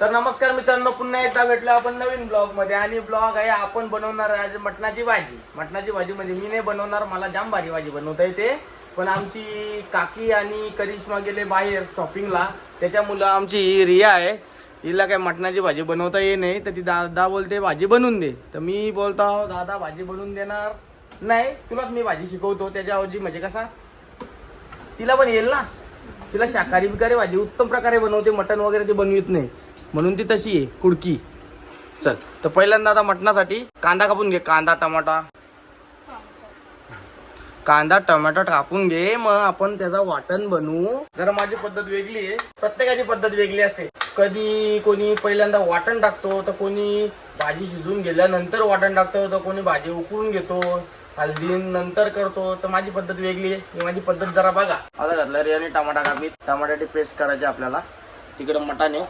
तर नमस्कार मित्रांनो पुन्हा एकदा भेटलो आपण नवीन ब्लॉगमध्ये आणि ब्लॉग आहे आपण बनवणार आज मटणाची भाजी. मटणाची भाजी म्हणजे मी नाही बनवणार मला जाम भारी भाजी बनवता येते. पण आमची काकी आणि करिश्मा गेले बाहेर शॉपिंगला त्याच्यामुळं आमची रिया आहे. हिला काय मटणाची भाजी बनवता ये नाही. तर ती दादा बोलते भाजी बनवून दे. तर मी बोलतो दादा भाजी बनवून देणार नाही. तुलाच मी भाजी शिकवतो. त्याच्याऐवजी म्हणजे कसा? तिला पण येईल ना? तिला शाकाहारी बिकारी भाजी उत्तम प्रकारे बनवते. मटण वगैरे ते बनवित नाही. म्हणून ती तशी आहे कुडकी. चल तर पहिल्यांदा आता मटणासाठी कांदा कापून घे कांदा टमाटा. कांदा टमाटा कापून घे मग आपण त्याचा वाटण बनवू. जरा माझी पद्धत वेगळी आहे. प्रत्येकाची पद्धत वेगळी असते. कधी कोणी पहिल्यांदा वाटण टाकतो तर कोणी भाजी शिजून गेल्यानंतर वाटण टाकतो तर कोणी भाजी उकळून घेतो हल्दी नंतर करतो. तर माझी पद्धत वेगळी आहे. माझी पद्धत जरा बघा. आता घातलं रियाने टमाटा कापी. टमाट्याची पेस्ट करायची आपल्याला. तिकडं मटाने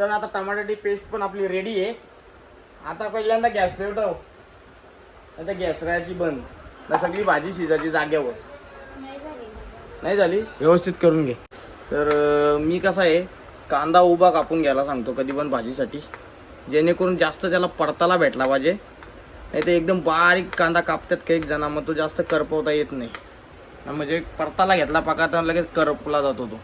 तर आता टमाट्याची पेस्ट पण आपली रेडी आहे. आता पहिल्यांदा गॅस पेटव आता गॅस राहायची बंद. ना सगळी भाजी शिजायची जाग्यावर. नाही झाली? व्यवस्थित करून घे. तर मी कसा आहे कांदा उभा कापून घ्यायला सांगतो कधी पण भाजीसाठी. जेणेकरून जास्त त्याला परताला भेटला पाहिजे. नाही तर एकदम बारीक कांदा कापतात काही जण मग तो जास्त करपवता येत नाही. म्हणजे परताला घेतला पाका तर लगेच करपला जातो तो.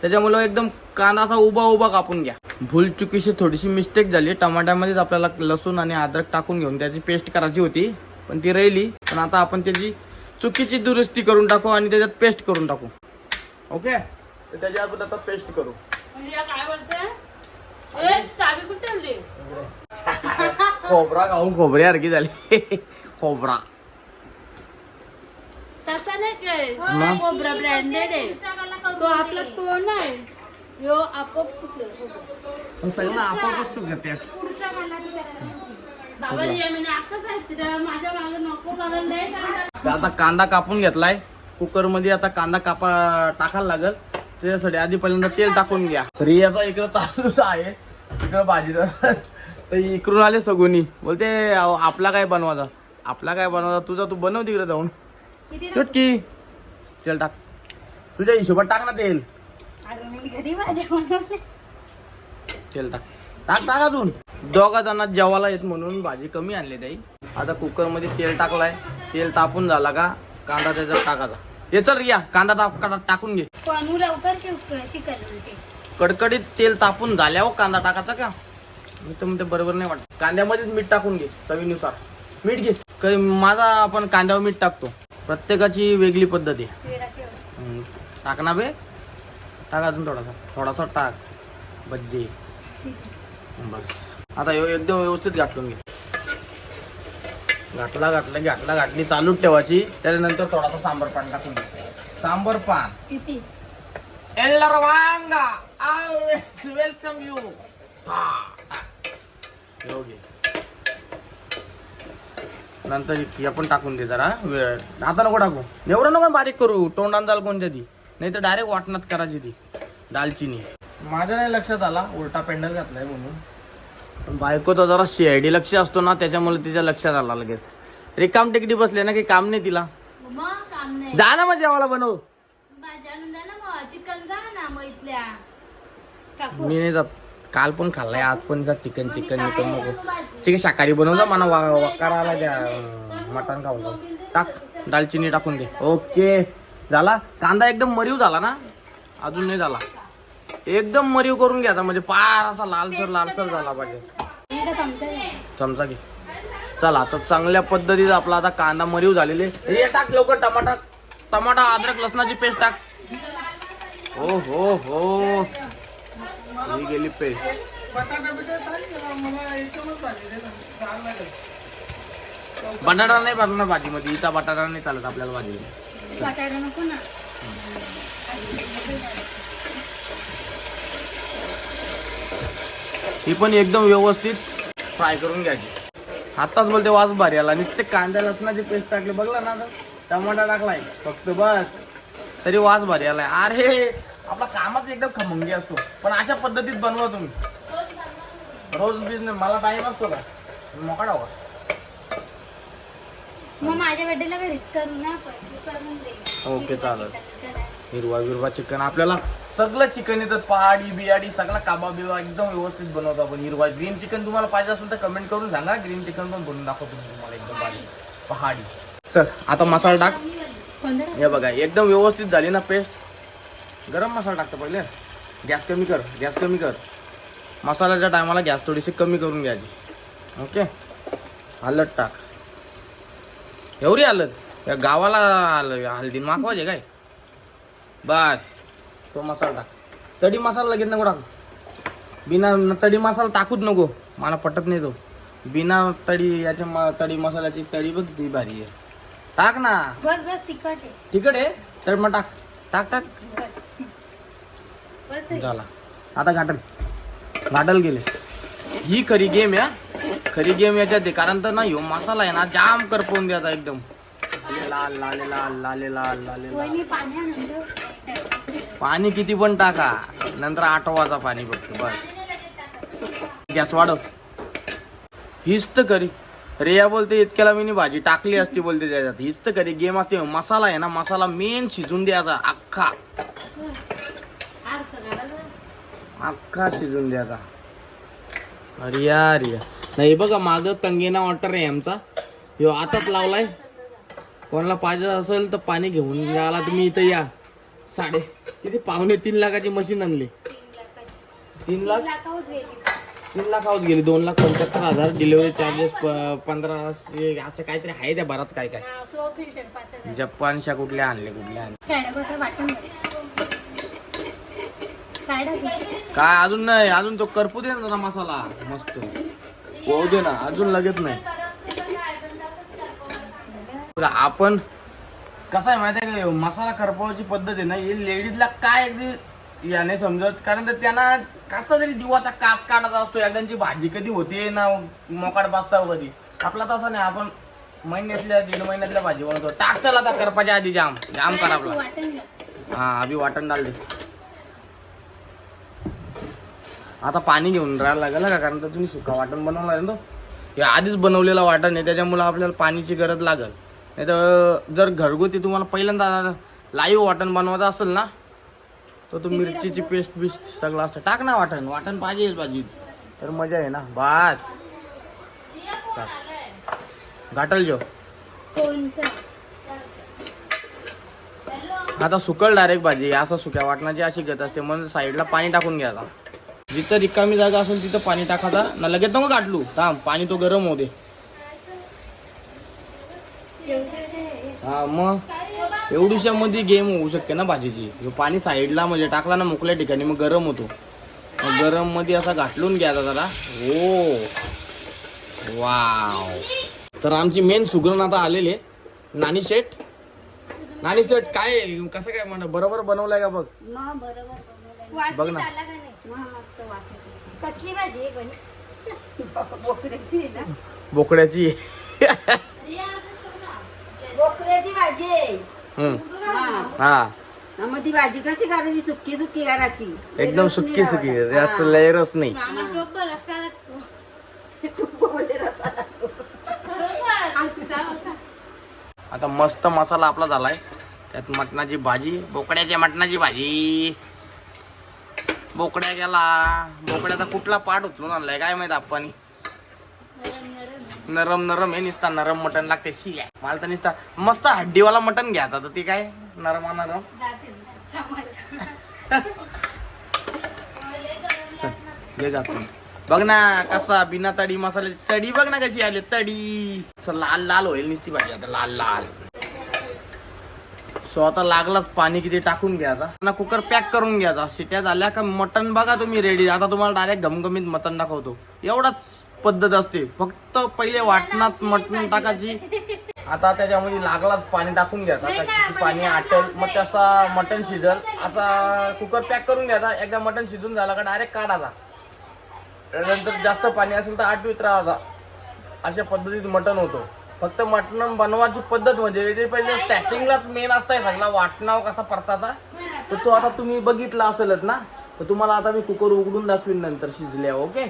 त्याच्यामुळं एकदम कांदा असा उभा उभा कापून घ्या. भूल चुकीशी थोडीशी मिस्टेक झाली टमाट्यामध्येच आपल्याला लसूण आणि अद्रक टाकून घेऊन त्याची पेस्ट करायची होती पण ती राहिली. पण आता आपण त्याची चुकीची दुरुस्ती करून टाकू आणि त्याच्यात पेस्ट करून टाकू. ओके तर त्याच्या आपण आता पेस्ट करू. ठेवली खोबरा खाऊन खोबऱ्यासारखी झाली. खोबरा. तसा नाही? खोबरा ब्रँडेड आहे. तो आपला तो नाही. यो आपोआप चुकले. सगळं आपापच सुगत बाबा रिया मी नाकच आहे माझ्या मागे नको मला लय आता कांदा कापून घेतलाय. कुकरमध्ये आता कांदा कापा टाकायला लागल. त्याच्यासाठी आधी पहिल्यांदा तेल टाकून घ्या. रियाचा इकडं चालूच आहे. इकडं भाजी तर इकडून आले सगुनी. बोलते आपला काय बनवायचा? आपला काय बनवायचा? तुझा तू बनव तिकडे जाऊन. चुटकी. तेल टाक. तुझ्या हिशोबात टाक ना तेल. तेल टाक. टाक टाक अजून. दोघा जणांना जेवायला येत म्हणून भाजी कमी आणली ताई. आता कुकरमध्ये तेल टाकलाय. तेल तापून झाला का? कांदा त्याच्यात टाकायचा. ये चल रिया कांदा टाक कांदा टाकून घे. लवकर शिक- म्हणजे? कडकडीत तेल तापून झाल्यावर कांदा टाकायचा का? मी तर म्हणते बरोबर नाही वाटत. कांद्यामध्येच मीठ टाकून घे चवीनुसार. मीठ घे. काही माझा आपण कांद्यावर मीठ टाकतो. प्रत्येकाची वेगळी पद्धत आहे. टाक ना बे. टाक अजून थोडासा. थोडासा टाक. भज्जी बस. आता एकदम व्यवस्थित घातलून घे. घातला घातला घातला घातली. चालूच ठेवायची. त्याच्यानंतर थोडासा सांबर पान टाकून सांबर पान. किती? टाक. ह्यो घे नंतर हे पण टाकून दे जरा. वेळ. आता नको टाकू. एवढं नको बारीक करू. तोंडान जाल कोणत्या ती नाही तर डायरेक्ट वाटणात करायची ती दालचिनी. माझ्या नाही लक्षात आला उलटा पेंडल घातलाय म्हणून. पण बायकोचा जरा शेडी लक्ष असतो ना त्याच्यामुळे तिच्या लक्षात आला लगेच. रिकाम टेकडी बसले ना काही काम नाही तिला. मग काम नाही. जा ना मग जेवायला बनव. भाज्या आणून द्या ना मग. चिकन जा ना मग इथल्या. काकू. मी नाही जात. काल पण खाल्लाय आज पण जा चिकन चिकन चिकन नको. चिकन शाकाहारी बनवलं मला वा वकार आला त्या मटण खाऊन खाऊन. टाक. दालचिनी टाकून दे. ओके. झाला. कांदा एकदम मरीव झाला ना? अजून नाही झाला. एकदम मरीव करून घ्यायचा म्हणजे पार असा लालसर लालसर झाला पाहिजे. चमचा घे. चला तर चांगल्या पद्धतीचा आपला आता कांदा मरीव झालेले. हे टाक लवकर टमाटा. टमाटा अद्रक लसणाची पेस्ट टाक. हो हो हो. ही गेली पेस्ट. बटाटा नाही पाठवणार भाजीमध्ये. इथं बटाटा नाही चालत आपल्याला भाजीमध्ये. वाटायला नको ना. ही पण एकदम व्यवस्थित फ्राय करून घ्यायची. आताच बोलते वास भारी आला. नुसते कांद्या लसणाची पेस्ट टाकली. बघला ना टमाटा टाकलाय. फक्त बस. तरी वास भारी आलाय. अरे आपला कामाच एकदम खमंगी असतो. पण अशा पद्धतीत बनवा तुम्ही. रोज बिझनेस मला टाईम असतो का मोकाडा मग माझ्या बड्डेला घरीच करू ना आपण. तू करून दे. ओके, चालेल. हिरवा बिरवा चिकन. आपल्याला सगळं चिकन येतं. पहाडी बियाडी सगळा काबा बिबा एकदम व्यवस्थित बनवतो आपण. हिरवा ग्रीन चिकन तुम्हाला पाहिजे असेल तर कमेंट करून सांगा. ग्रीन चिकन पण बनवून दाखवतो मी तुम्हाला एकदम भारी. पहाडी. तर आता मसाला टाक. हे बघा एकदम व्यवस्थित झाली ना पेस्ट गरम मसाला टाकतो पहिले. गॅस कमी कर गॅस कमी कर. मसाल्याच्या टायमाला गॅस थोडीशी कमी करून घ्यायची. ओके हलद टाक. एवढी हलद या गावाला हल- हल्दी मागवायचे काय? बस. तो मसाला टाक. तडी मसाला लगेच नको टाक. बिना तडी मसाला टाकूच नको. मला पटत नाही तो. बिना तडी याच्या म- तडी मसाल्याची तडी बघ ती भारी आहे. टाक ना. बस बस तिखट आहे. तिकड आहे? तर मग टाक. टाक टाक. बस. बस आहे. झाला. आता घाटल घाटल गेले. ही खरी गेम या खरी गेम याच्यात आहे कारण तर ना ह्यो मसाला आहे ना जाम करपवून द्यायचा एकदम. लाल लाल लाल लाल पाणी किती पण टाका नंतर आठवाचा पाणी फक्त बस. गॅस वाढव. हीच तर करी रेया बोलते इतक्याला मी भाजी टाकली असती बोलते त्याच्यात. हीच तर करी गेम असते मसाला आहे ना मसाला मेन शिजून द्यायचा अख्खा. अख्खा शिजून द्यायचा. अरे या. नाही बघा माझं कंगेना वॉटर आहे आमचा. हो आताच लावलाय. कोणाला पाहिजे असेल तर पाणी घेऊन आला तुम्ही इथं या. साडे किती? पावणे तीन लाखाची मशीन आणली. तीन लाख? तीन लाख गेली. दोन लाख पंच्याहत्तर हजार डिलिव्हरी चार्जेस पंधरा असं काहीतरी आहे त्या बराच काय काय. जपानशा जपानच्या कुठल्या आणले कुठल्या आणले. काय काय अजून नाही अजून तो करपू दे ना जरा मसाला. मस्त. होऊ दे ना अजून लगेच नाही. बघा, आपण कसं आहे माहिती आहे का मसाला करपवायची पद्धत आहे ना ही लेडीजला काय अगदी याने समजत कारण तर त्यांना कसा तरी जीवाचा काच काढायचा असतो एकदांची भाजी कधी होते ना मोकाट बसता कधी. आपला तसं नाही आपण महिन्यातल्या दीड महिन्यातल्या भाजी बनवतो. टाक चल आता करपाच्या आधी जाम जाम करा आपला. हा अभि वाटण डाल दे. आता पाणी घेऊन राहायला लागेल का कारण तर तुम्ही सुका वाटण बनवणार आहे ना तो. हे आधीच बनवलेलं वाटण आहे त्याच्यामुळे आपल्याला पाणीची गरज लागेल. नाही तर जर घरगुती तुम्हाला पहिल्यांदा लाईव्ह वाटण बनवायचं असेल ना तर तो मिरचीची पेस्ट बिस्ट सगळं असतं. टाक ना वाटण वाटण पाहिजेच भाजीत तर मजा आहे ना बास. घाटल जो आता सुकल डायरेक्ट भाजी असं सुक्या वाटणाची अशी गत असते म्हणून साईडला पाणी टाकून घ्यायचा जिथं रिकामी जागा असेल तिथं पाणी टाकायचा ना लगेच नको गाठलू. थांब पाणी तो गरम होते हा मग? एवढीशा मध्ये गेम होऊ शकते ना भाजीची. पाणी साईडला म्हणजे टाकला ना मोकल्या ठिकाणी मग गरम होतो. मग गरममध्ये असा घाटलून घ्यायचा जरा. Oh wow. तर आमची मेन सुगरण आता आलेले नानी शेठ? नानी शेठ काय आहे? कसं काय म्हणा? बरोबर बनवलंय का बघ? बघ ना. कसली भाजी बोकड्याची ना? बोकड्याची. भाजी. हा. हा. मग ती भाजी कशी करायची सुक्की सुक्की करायची. एकदम सुकी सुकी. जास्त लेयरच नाही. आता मस्त मसाला आपला झालाय. त्यात मटणाची भाजी बोकड्याच्या मटणाची भाजी. बोकड्या गेला. बोकड्याचा कुठला पाठ उचलून आणलाय काय माहीत आपण? नरम नरम हे निसता नरम मटण लागते शी मला तर निसता मस्त हड्डीवाला मटण घ्यायचा तर ते काय? नरम नरम घे बघ ना कसा बिना तडी मसाले तडी बघ ना कशी आली तडी. असं लाल लाल होईल निसती भाजी आता लाल लाल. सो आता लागलाच पाणी किती टाकून घ्यायचा? कुकर पॅक करून घ्यायचा. शिट्या झाल्या का मटन बघा तुम्ही रेडी आता तुम्हाला डायरेक्ट घमघमीत मटन दाखवतो. एवढाच पद्धत असते. फक्त पहिले वाटणात मटण टाकायची. आता त्याच्यामध्ये लागलाच पाणी टाकून घ्यायचा. पाणी आटल. मग तसा मटन शिजल. असा कुकर पॅक करून घ्यायचा. एकदा मटन शिजून झाला का डायरेक्ट काढायचा. नंतर जास्त पाणी असेल तर आठवीत राहायचा. अशा पद्धतीत मटण होतो. फक्त मटण बनवायची पद्धत म्हणजे ते पहिले स्टार्टिंगलाच मेन असताय सगळा वाटणाव कसा परताचा. तर तो आता तुम्ही बघितला असेलच ना? तर तुम्हाला आता मी कुकर उघडून दाखवीन नंतर शिजल्या ओके.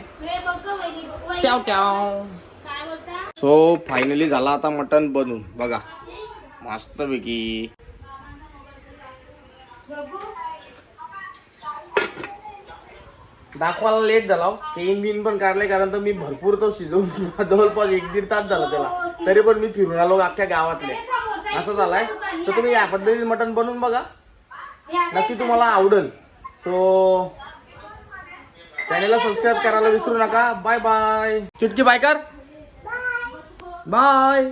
ट्याव ट्याव. काय बोलता? सो फायनली झाला आता मटन बनून. बघा. मस्त पैकी दाखवायला लेट झाला चेन बिन पण काढले कारण तर मी भरपूर तो शिजवून जवळपास एक दीड तास झाला त्याला. तरी पण मी फिरून आलो अख्ख्या गावातले. असं झालाय. तर तुम्ही या पद्धतीने मटण बनवून बघा. नक्की तुम्हाला आवडेल. सो चॅनलला सबस्क्राईब करायला विसरू नका. बाय बाय चुटकी बाय कर बाय